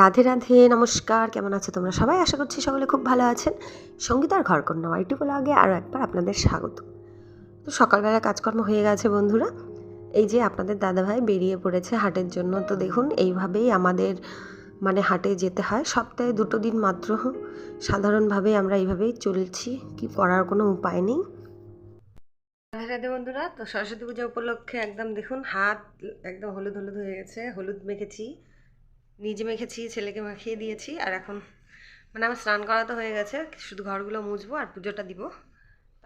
রাধে রাধে, নমস্কার। কেমন আছো তোমরা সবাই? আশা করছি সকলে খুব ভালো আছেন। সঙ্গীতার ঘরকন্যা ওয়াইটি আগে আরও একবার আপনাদের স্বাগত। তো সকালবেলা কাজকর্ম হয়ে গেছে বন্ধুরা। এই যে আপনাদের দাদাভাই বেরিয়ে পড়েছে হাটের জন্য। তো দেখুন, এইভাবেই আমাদের মানে হাটে যেতে হয়। সপ্তাহে দুটো দিন মাত্র। সাধারণভাবে আমরা এইভাবেই চলছি। কি করার কোনো উপায় নেই। রাধে রাধে বন্ধুরা, তো সরস্বতী পূজা উপলক্ষে একদম দেখুন, হাত একদম হলুদ হলুদ হয়ে গেছে। হলুদ মেখেছি। নিজে মেখেছি, ছেলেকে মাখিয়ে দিয়েছি, আর এখন মানে আমার স্নান করা তো হয়ে গেছে, শুধু ঘরগুলো মুছবো আর পুজোটা দিব।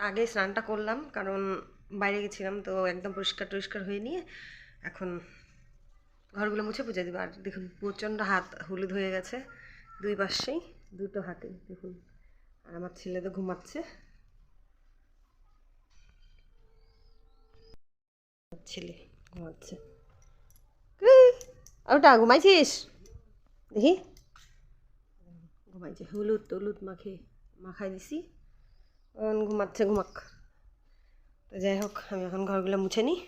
আগে স্নানটা করলাম, কারণ বাইরে গেছিলাম, তো একদম পরিষ্কার টরিষ্কার হয়ে নিয়ে এখন ঘরগুলো মুছে পুজো দিব। আর দেখুন, প্রচণ্ড হাত হলুদ হয়ে গেছে, দুই পাশেই, দুটো হাতে, দেখুন। আর আমার ছেলে তো ঘুমাচ্ছে। ছেলে ঘুমাচ্ছে। ওটা ঘুমাইছিস? দেখি। ঘুমাইছে, হলুদ টলুদ মাখে, মাখাই দিছি। ঘুমাচ্ছে, ঘুমাক। তো যাই হোক, আমি এখন ঘরগুলো মুছে নিই।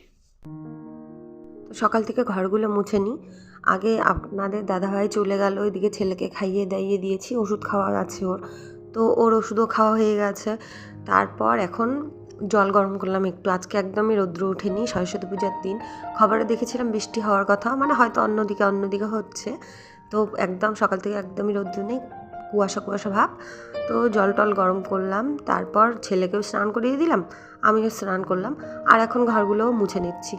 তো সকাল থেকে ঘরগুলো মুছে নিই। আগে আপনাদের দাদাভাই চলে গেল, ওইদিকে ছেলেকে খাইয়ে দাইয়ে দিয়েছি, ওষুধ খাওয়া আছে ওর। তো ওর ওষুধও খাওয়া হয়ে গেছে। তারপর এখন জল গরম করলাম একটু। আজকে একদমই রৌদ্র ওঠেনি, সরস্বতী পূজার দিন। খবরে দেখেছিলাম বৃষ্টি হওয়ার কথা মানে হয়তো অন্যদিকে অন্যদিকে হচ্ছে। তো একদম সকাল থেকে একদমই রৌদ্র নেই, কুয়াশা কুয়াশা ভাব। তো জল টল গরম করলাম, তারপর ছেলেকেও স্নান করিয়ে দিলাম, আমিও স্নান করলাম, আর এখন ঘরগুলোও মুছে নিচ্ছি।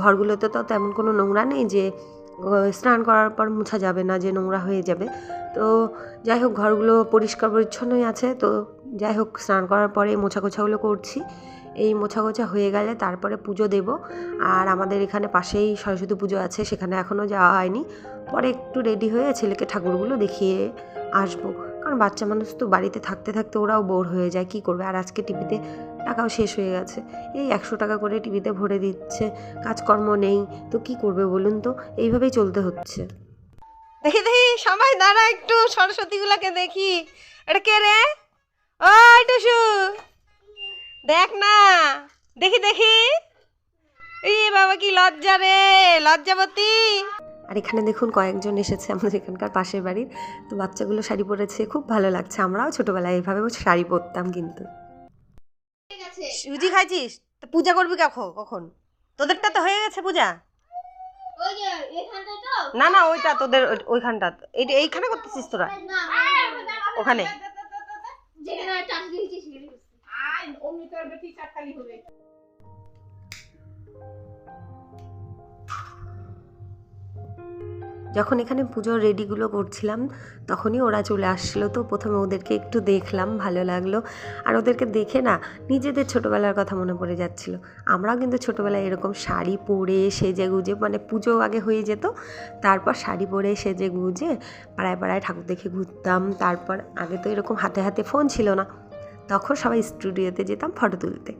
ঘরগুলোতে তো তেমন কোনো নোংরা নেই যে স্নান করার পর মুছা যাবে না, যে নোংরা হয়ে যাবে। তো যাই হোক, ঘরগুলো পরিষ্কার পরিচ্ছন্নই আছে, তো যাই হোক, স্নান করার পরে মোছা গোছাগুলো করছি। এই মোছা গোছা হয়ে গেলে তারপরে পুজো দেব, আর আমাদের এখানে পাশেই সরস্বতী পুজো আছে, সেখানে এখনও যাওয়া হয়নি। পরে একটু রেডি হয়ে ছেলেকে ঠাকুরগুলো দেখিয়ে আসব। কারণ বাচ্চা মানুষ তো বাড়িতে থাকতে থাকতে ওরাও বোর হয়ে যায়, কী করবে? আর আজকে টিভিতে টাকাও শেষ হয়ে গেছে। এই একশো টাকা করে টিভিতে ভরে দিচ্ছে, কাজকর্ম নেই, তো কি করবে বলুন তো? এইভাবেই চলতে হচ্ছে। দেখি দেখি, সবাই দাঁড়া একটু, সরস্বতীগুলোকে দেখি। এটা কে রে? ওই টুসু। দেখ না। দেখি দেখি। এই বাবা কি লজ্জা রে, লজ্জাবতী। আর এখানে দেখুন কয়েকজন এসেছে আমাদের এখানকার পাশের বাড়ির। তো বাচ্চাগুলো শাড়ি পরেছে, খুব ভালো লাগছে। আমরাও ছোটোবেলায় এইভাবে শাড়ি পরতাম কিন্তু। সুজি খাইছিস? তো পূজা করবি কখন? কখন? তোদেরটা তো হয়ে গেছে পূজা। না না, ওইটা তোদের ওই- ওইখানটা। এই- এইখানে করতেছিস তোরা। ওখানে। যখন এখানে পুজোর রেডিগুলো করছিলাম, তখনই ওরা চলে আসছিল তো প্রথমে ওদেরকে একটু দেখলাম, ভালো লাগল। আর ওদেরকে দেখে না, নিজেদের ছোটোবেলার কথা মনে পড়ে যাচ্ছিল। আমরাও কিন্তু ছোটোবেলায় এরকম শাড়ি পরে সেজে গুজে মানে পুজো আগে হয়ে যেত, তারপর শাড়ি পরে সেজে গুজে পাড়ায় পাড়ায় ঠাকুর দেখে ঘুরতাম, তারপর আগে তো এরকম হাতে হাতে ফোন ছিল না। তখন সবাই স্টুডিওতে যেতাম ফটো তুলতে।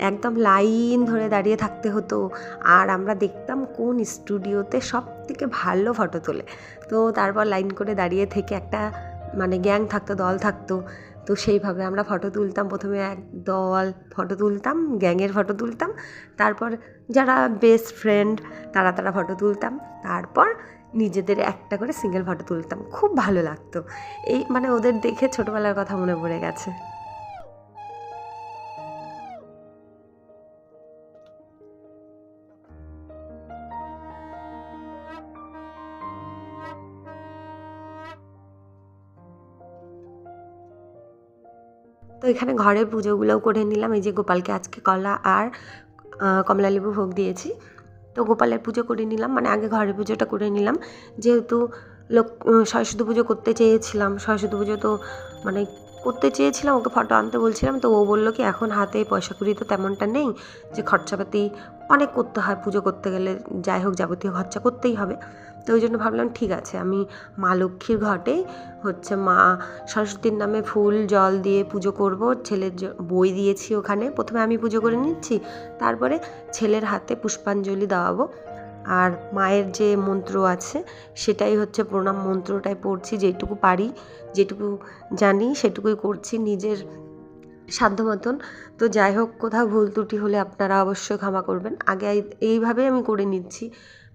একদম লাইন ধরে দাঁড়িয়ে থাকতে হতো। আর আমরা দেখতাম কোন স্টুডিওতে সব থেকে ভালো ফটো তোলে। তো তারপর লাইন করে দাঁড়িয়ে থেকে একটা মানে গ্যাং থাকতো, দল থাকতো। তো সেইভাবে আমরা ফটো তুলতাম। প্রথমে এক দল ফটো তুলতাম, গ্যাংয়ের ফটো তুলতাম। তারপর যারা বেস্ট ফ্রেন্ড তারা তারা ফটো তুলতাম। তারপর নিজেদের একটা করে সিঙ্গেল ফটো তুলতাম। খুব ভালো লাগতো। এই মানে ওদের দেখে ছোটোবেলার কথা মনে পড়ে গেছে। এখানে ঘরের পুজোগুলোও করে নিলাম। এই যে গোপালকে আজকে কলা আর কমলা লেবু ভোগ দিয়েছি। তো গোপালের পুজো করে নিলাম মানে আগে ঘরের পুজোটা করে নিলাম। যেহেতু লোক সরস্বতী পুজো করতে চেয়েছিলাম, সরস্বতী পুজো তো মানে করতে চেয়েছিলাম, ওকে ফটো আনতে বলছিলাম, তো ও বলল কি, এখন হাতে পয়সা কুড়ি তো তেমনটা নেই যে খরচাপাতি অনেক করতে হয়, পুজো করতে গেলে যাই হোক যাবতীয় খরচা করতেই হবে। তো ওই জন্য ভাবলাম ঠিক আছে, আমি মা লক্ষ্মীর ঘটে হচ্ছে মা সরস্বতীর নামে ফুল, জল দিয়ে পুজো করব, ছেলের বই দিয়েছি ওখানে, প্রথমে আমি পুজো করে নিচ্ছি, তারপরে ছেলের হাতে পুষ্পাঞ্জলি দেওয়াবো। আর মায়ের যে মন্ত্র আছে, সেটাই হচ্ছে প্রণাম মন্ত্রটাই পড়ছি, যেটুকু পারি, যেটুকু জানি সেটুকুই করছি, নিজের সাধ্য মতন তো যাই হোক, কোথাও ভুল ত্রুটি হলে আপনারা অবশ্যই ক্ষমা করবেন। আগে এই- এইভাবেই আমি করে নিচ্ছি।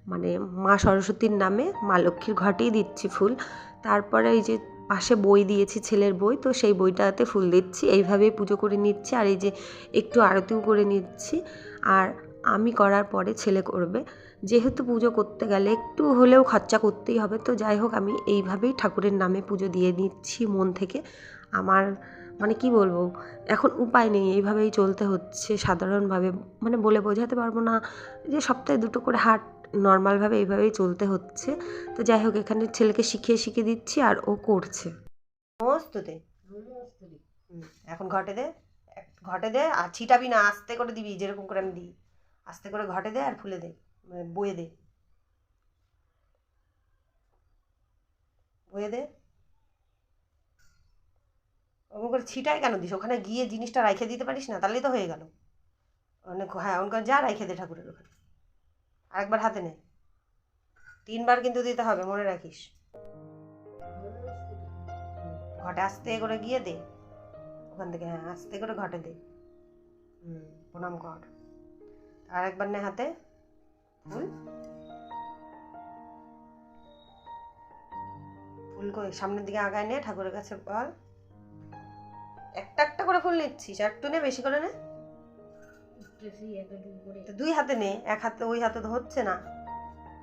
মানে মা সরস্বতীর নামে, মা লক্ষ্মীর ঘটেই দিচ্ছি ফুল। তারপরে এই যে পাশে বই দিয়েছি ছেলের বই, তো সেই বইটাতে ফুল দিচ্ছি। এইভাবেই পুজো করে নিচ্ছি। আর এই যে একটু আরতিও করে নিচ্ছি। আর আমি করার পরে ছেলে করবে। যেহেতু পুজো করতে গেলে একটু হলেও খরচা করতেই হবে। তো যাই হোক, আমি এইভাবেই ঠাকুরের নামে পুজো দিয়ে নিচ্ছি মন থেকে। আমার মানে কি বলব? এখন উপায় নেই, এইভাবেই চলতে হচ্ছে সাধারণভাবে। মানে বলে বোঝাতে পারব না যে সপ্তাহে দুটো করে হাট নর্মালভাবে এইভাবেই চলতে হচ্ছে। তো যাই হোক, এখানে ছেলেকে শিখিয়ে শিখিয়ে দিচ্ছি আর ও করছে। এখন ঘটে দে। ঘটে দে আর ছিটাবি না, আস্তে করে দিবি, যেরকম করে আমি দিই। আস্তে করে ঘটে দে আর ফুলে দে মানে বয়ে দে। বয়ে দে। ওরকম করে ছিটাই কেন দিস? ওখানে গিয়ে জিনিসটা রাইখে দিতে পারিস না, তাহলেই তো হয়ে গেল। অনেক হ্যাঁ ওখানে যা রাইখে দে ঠাকুরের ওখানে। আরেকবার হাতে নে। তিনবার কিন্তু দিতে হবে, মনে রাখিস। ঘটে আস্তে করে গিয়ে দে। ওখান থেকে হ্যাঁ আস্তে করে ঘটে দে। হুম, প্রণাম কর। আর একবার নে হাতে। ফুল। ফুল সামনের দিকে আগায় নে, ঠাকুরের কাছে বল। একটা একটা করে ফুল নিচ্ছিস একটু নে বেশি করে নে। দুই হাতে নে এক হাতে ওই হাতে তো হচ্ছে না।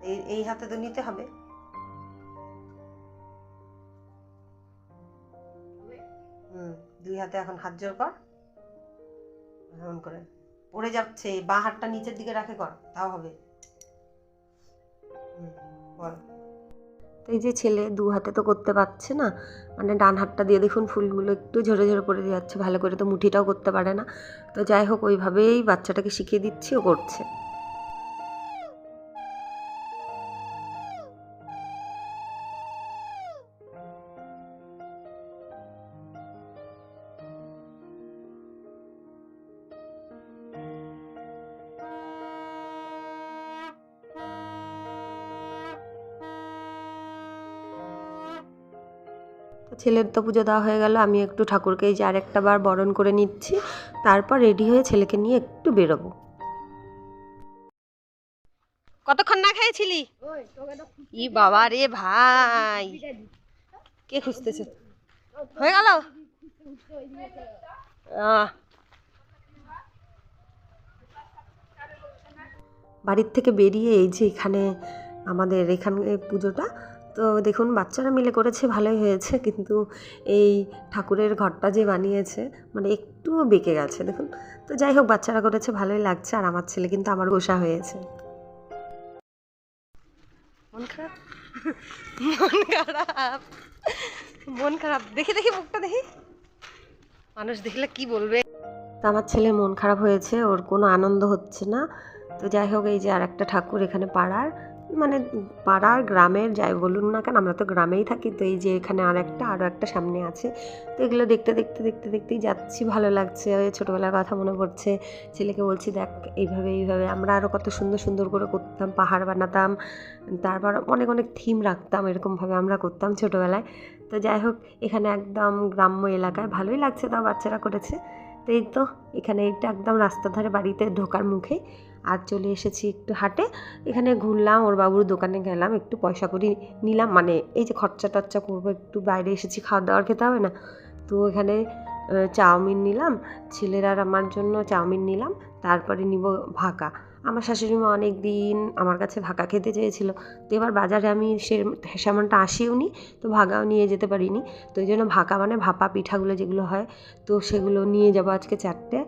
এই এই হাতে তো নিতে হবে। হুম দুই হাতে এখন হাত জোর কর। এমন করে। পড়ে যাচ্ছে বাঁ হাতটা নিচের দিকে রাখে কর তাও হবে। হুম, বল। তো এই যে ছেলে দু হাতে তো করতে পারছে না মানে ডান হাতটা দিয়ে দেখুন ফুলগুলো একটু ঝরে ঝরে পড়ে যাচ্ছে, ভালো করে তো মুঠিটাও করতে পারে না। তো যাই হোক, ওইভাবেই বাচ্চাটাকে শিখিয়ে দিচ্ছি, ও করছে। ছেলের তো পুজো দেওয়া হয়ে গেল আমি একটু ঠাকুরকে এই যে আরেকটা বার বরণ করে নিচ্ছি। তারপর রেডি হয়ে ছেলেকে নিয়ে একটু বেরোবো। কতক্ষণ না খেয়েছিলি? ই বাবা রে ভাই। কে খুঁজতেছে? হয়ে গেল? আহ। বাড়ির থেকে বেরিয়ে এই যে এখানে আমাদের এখানে পুজোটা তো দেখুন বাচ্চারা মিলে করেছে ভালোই হয়েছে। কিন্তু এই ঠাকুরের ঘরটা যে বানিয়েছে মানে একটুও বেঁকে গেছে দেখুন। তো যাই হোক বাচ্চারা করেছে ভালোই লাগছে। আর আমার ছেলে কিন্তু আমার গোসা হয়েছে। মন খারাপ? মন খারাপ। মন খারাপ। দেখি দেখি মুখটা দেখি। মানুষ দেখলে কি বলবে? তা আমার ছেলে মন খারাপ হয়েছে ওর কোনো আনন্দ হচ্ছে না। তো যাই হোক এই যে আর একটা ঠাকুর এখানে পাড়ার। মানে পাড়ার গ্রামের যাই বলুন না কেন, আমরা তো গ্রামেই থাকি, তো এই যে এখানে আর একটা আরও একটা সামনে আছে। তো এগুলো দেখতে দেখতে দেখতে, দেখতেই যাচ্ছি, ভালো লাগছে, ওই ছোটোবেলার কথা মনে পড়ছে। ছেলেকে বলছি, দেখ, এইভাবে এইভাবে। আমরা আরও কত সুন্দর সুন্দর করে করতাম, পাহাড় বানাতাম, তারপর অনেক অনেক থিম রাখতাম, এরকমভাবে আমরা করতাম ছোটোবেলায়। তো যাই হোক, এখানে একদম গ্রাম্য এলাকায় ভালোই লাগছে, তাও বাচ্চারা করেছে। তো এই তো, এখানে এটা একদম রাস্তার ধারে বাড়িতে ঢোকার মুখে। আর চলে এসেছি একটু হাটে। এখানে ঘুরলাম, ওর বাবুর দোকানে গেলাম, একটু পয়সা করি নিলাম। মানে এই যে খরচা টরচা করব, একটু বাইরে এসেছি, খাওয়া দাওয়ার খেতে হবে না। তো এখানে চাউমিন নিলাম। ছেলেরা আমার জন্য চাউমিন নিলাম। তারপরে নিব ভাকা। আমার শাশুড়ি মা অনেক দিন আমার কাছে ভাকা খেতে চেয়েছিল। তো এবার বাজারে আমি সে সেমনটা আসিও নি, তো ভাগাও নিয়ে যেতে পারিনি। তো এই জন্য ভাকা মানে ভাপা পিঠাগুলো যেগুলো হয়, তো সেগুলো নিয়ে যাব আজকে চারটে।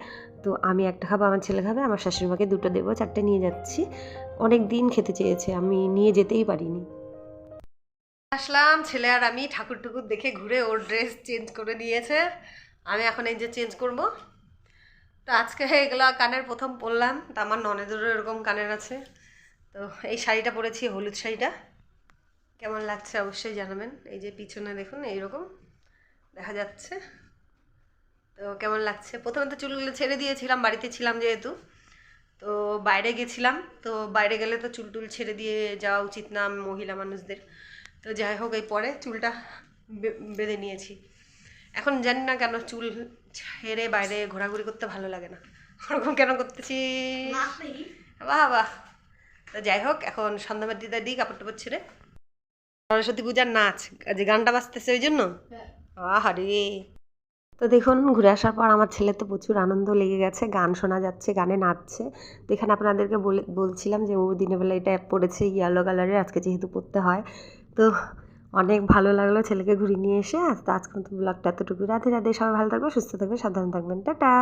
তো আমি একটা খাব, আমার ছেলে খাবে, আমার শাশুড়ি মাকে দুটো দেবো, চারটে নিয়ে যাচ্ছি। অনেক দিন খেতে চেয়েছে, আমি নিয়ে যেতেই পারিনি। আসলাম, ছেলে আর আমি ঠাকুর টুকুর দেখে ঘুরে ওর ড্রেস চেঞ্জ করে নিয়েছে। আমি এখন এই যে চেঞ্জ করব। তো আজকে এগুলো কানের প্রথম পরলাম। তা আমার ননেদেরও এরকম কানের আছে। তো এই শাড়িটা পরেছি, হলুদ শাড়িটা। কেমন লাগছে অবশ্যই জানাবেন। এই যে পিছনে দেখুন, এইরকম দেখা যাচ্ছে। তো কেমন লাগছে? প্রথমে তো চুলগুলো ছেড়ে দিয়েছিলাম, বাড়িতে ছিলাম যেহেতু। তো বাইরে গেছিলাম, তো বাইরে গেলে তো চুল টুল ছেড়ে দিয়ে যাওয়া উচিত না মহিলা মানুষদের। তো যাই হোক, এই পরে চুলটা বেঁধে নিয়েছি। এখন জানি না কেন চুল ছেড়ে বাইরে ঘোরাঘুরি করতে ভালো লাগে না। ওরকম কেন করতেছি? বাহ বাহ তো যাই হোক এখন সন্ধ্যা দিদা দিই কাপড় টাপড় ছেড়ে। সরস্বতী পূজার নাচ যে গানটা বাজতেছে ওই জন্য? হ্যাঁ। আহারে তো দেখুন ঘুরে আসার পর আমার ছেলে তো প্রচুর আনন্দ লেগে গেছে গান শোনা যাচ্ছে গানে নাচছে। তো এখানে আপনাদেরকে বলে বলছিলাম যে ও দিনের বেলা এটা পড়েছে ইয়েলো কালারের আজকে যেহেতু পড়তে হয়। তো অনেক ভালো লাগল ছেলেকে ঘুরিয়ে নিয়ে এসে। আজকে আজকে ব্লগটা এতটুকু রাধে রাধে, সবাই ভালো থাকবে সুস্থ থাকবে সাবধানে থাকবেন। টাটা!